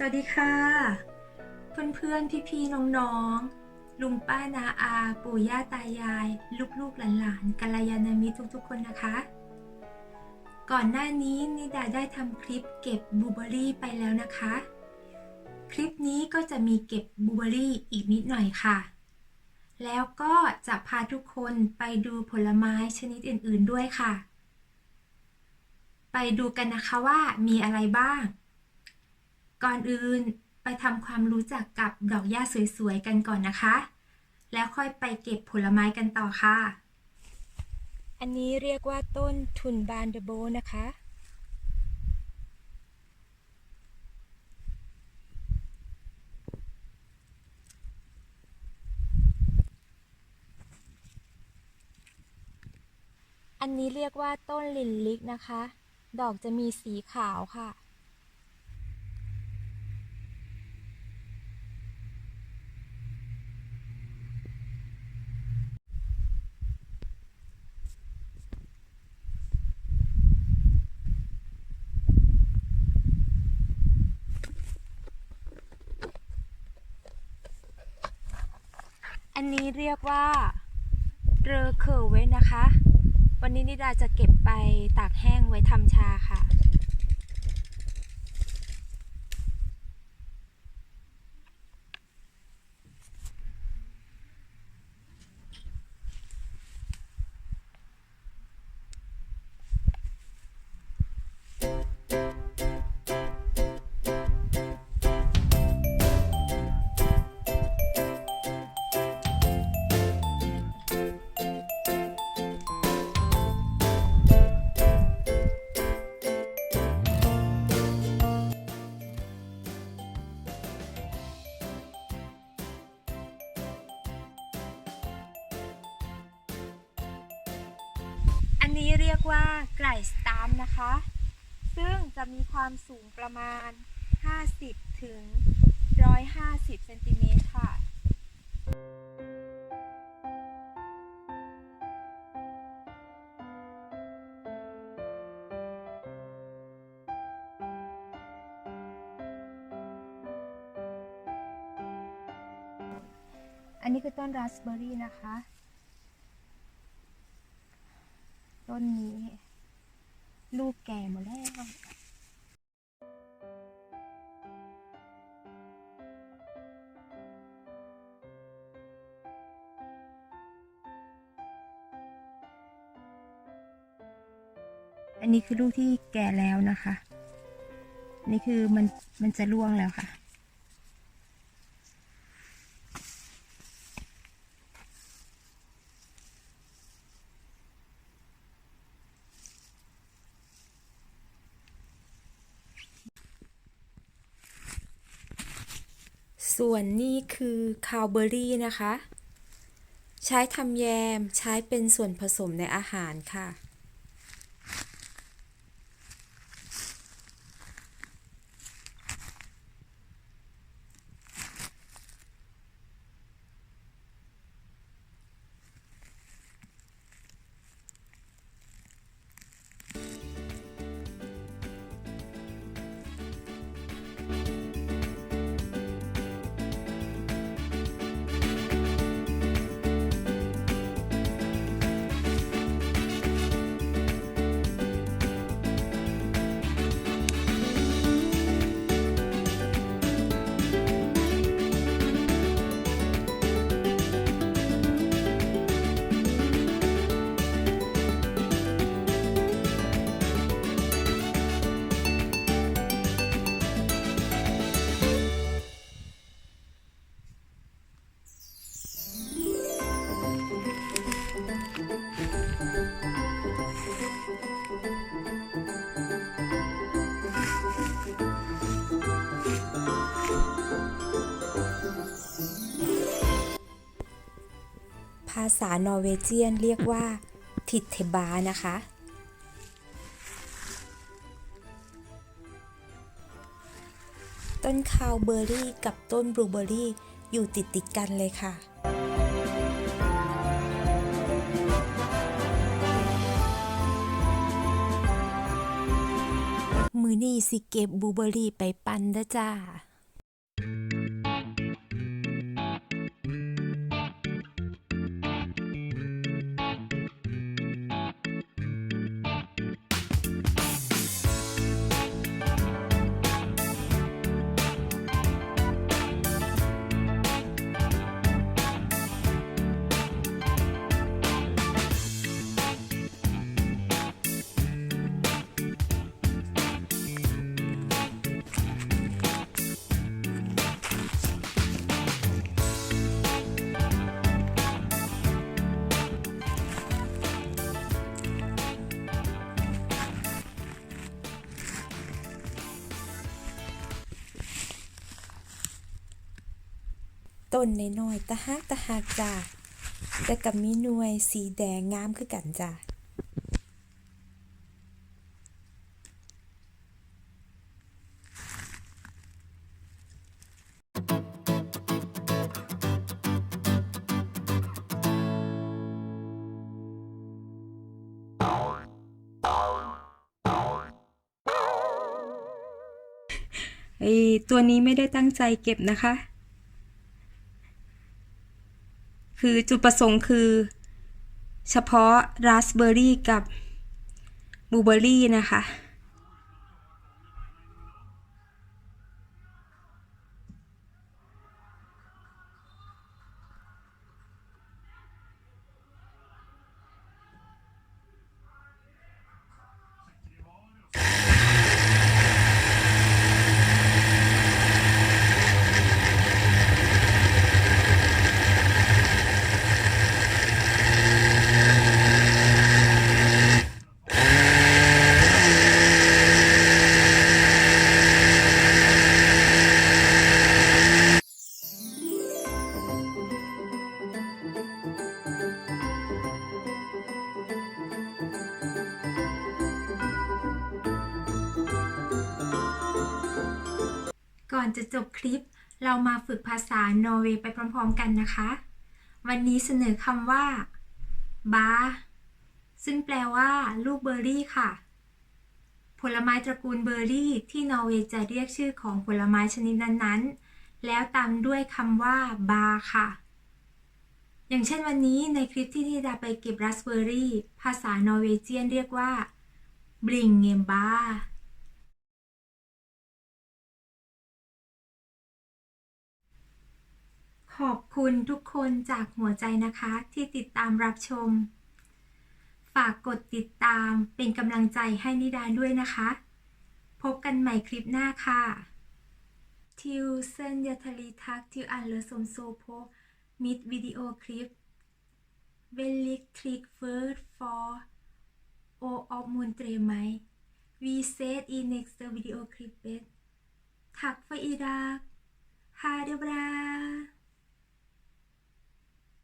สวัสดีค่ะ เพื่อนๆ พี่ๆ น้องๆ ลุงป้านาอา ปู่ย่าตายาย ลูกๆ หลานๆกัลยาณมิตรทุกๆ คนนะคะ ก่อนหน้านี้นิดาได้ทำคลิปเก็บบูเบอรี่ไปแล้วนะคะ คลิปนี้ก็จะมีเก็บบูเบอรี่อีกนิดหน่อยค่ะ แล้วก็จะพาทุกคนไปดูผลไม้ชนิดอื่นๆ ด้วยค่ะ ไปดูกันนะคะว่ามีอะไรบ้าง ก่อนอื่นไปทำความรู้จักกับดอกหญ้าสวยๆกันก่อนนะคะ แล้วค่อยไปเก็บผลไม้กันต่อค่ะ อันนี้เรียกว่าต้นทุนบานเดโบนะคะ อันนี้เรียกว่าต้นลินลิกนะคะ ดอกจะมีสีขาวค่ะ นี้เรียกว่าเรอเคอร์เว้นนะคะ วันนี้นิดาจะเก็บไปตากแห้งไว้ทำชาค่ะ นี้เรียกว่าไก่สตาร์มนะคะ ซึ่งจะมีความสูงประมาณ 50 ถึง 150เซนติเมตรค่ะอันนี้คือต้นราสเบอร์รี่นะคะ ต้นนี้ ลูกแก่หมดแล้วอันนี้คือลูกที่แก่แล้วนะคะ นี่คือมันมันจะร่วงแล้วค่ะ ส่วนนี้คือคาวเบอรี่นะคะ ใช้ทำแยมใช้เป็นส่วนผสมในอาหารค่ะ ภาษานอร์เวเจียนเรียกว่าทิดเทบานะคะ ต้นคาวเบอร์รี่กับต้นบลูเบอร์รี่อยู่ติดติดกันเลยค่ะมือนี่สิเก็บบลูเบอร์รี่ไปปั่นเด้อจ้า ต้นน้อยๆตะฮักตะฮักจ้าแต่กับมีหน่วยสีแดงงามคือกันจ้าไอตัวนี้ไม่ได้ตั้งใจเก็บนะคะ คือจุดประสงค์คือ เฉพาะราสเบอร์รี่กับบลูเบอร์รี่นะคะ ก่อนจะจบคลิป เรามาฝึกภาษานอร์เวย์ไปพร้อมๆกันนะคะ วันนี้เสนอคำว่าบาซึ่งแปลว่าลูกเบอร์รี่ค่ะ ผลไม้ตระกูลเบอร์รี่ที่นอร์เวย์จะเรียกชื่อของผลไม้ชนิดนั้นๆ แล้วตามด้วยคำว่าบาค่ะ อย่างเช่นวันนี้ในคลิปที่นิดาไปเก็บราสเบอร์รี่ ภาษานอร์เวเจียนเรียกว่าบริงเงมบาร์ ขอบคุณทุกคนจากหัวใจนะคะที่ติดตามรับชม ฝากกดติดตามเป็นกำลังใจให้นิดาด้วยนะคะ พบกันใหม่คลิปหน้าค่ะทิวเซนยาทลีทักทิวอันเลสมโซโพมิดวิดีโอคลิปเวลิกทริกเฟิร์ดฟอร์โอออฟมูนเตรไมวีเซตอีเน็กซ์เดอะวิดีโอคลิปเบสทักไฟอีดากฮาเดบรา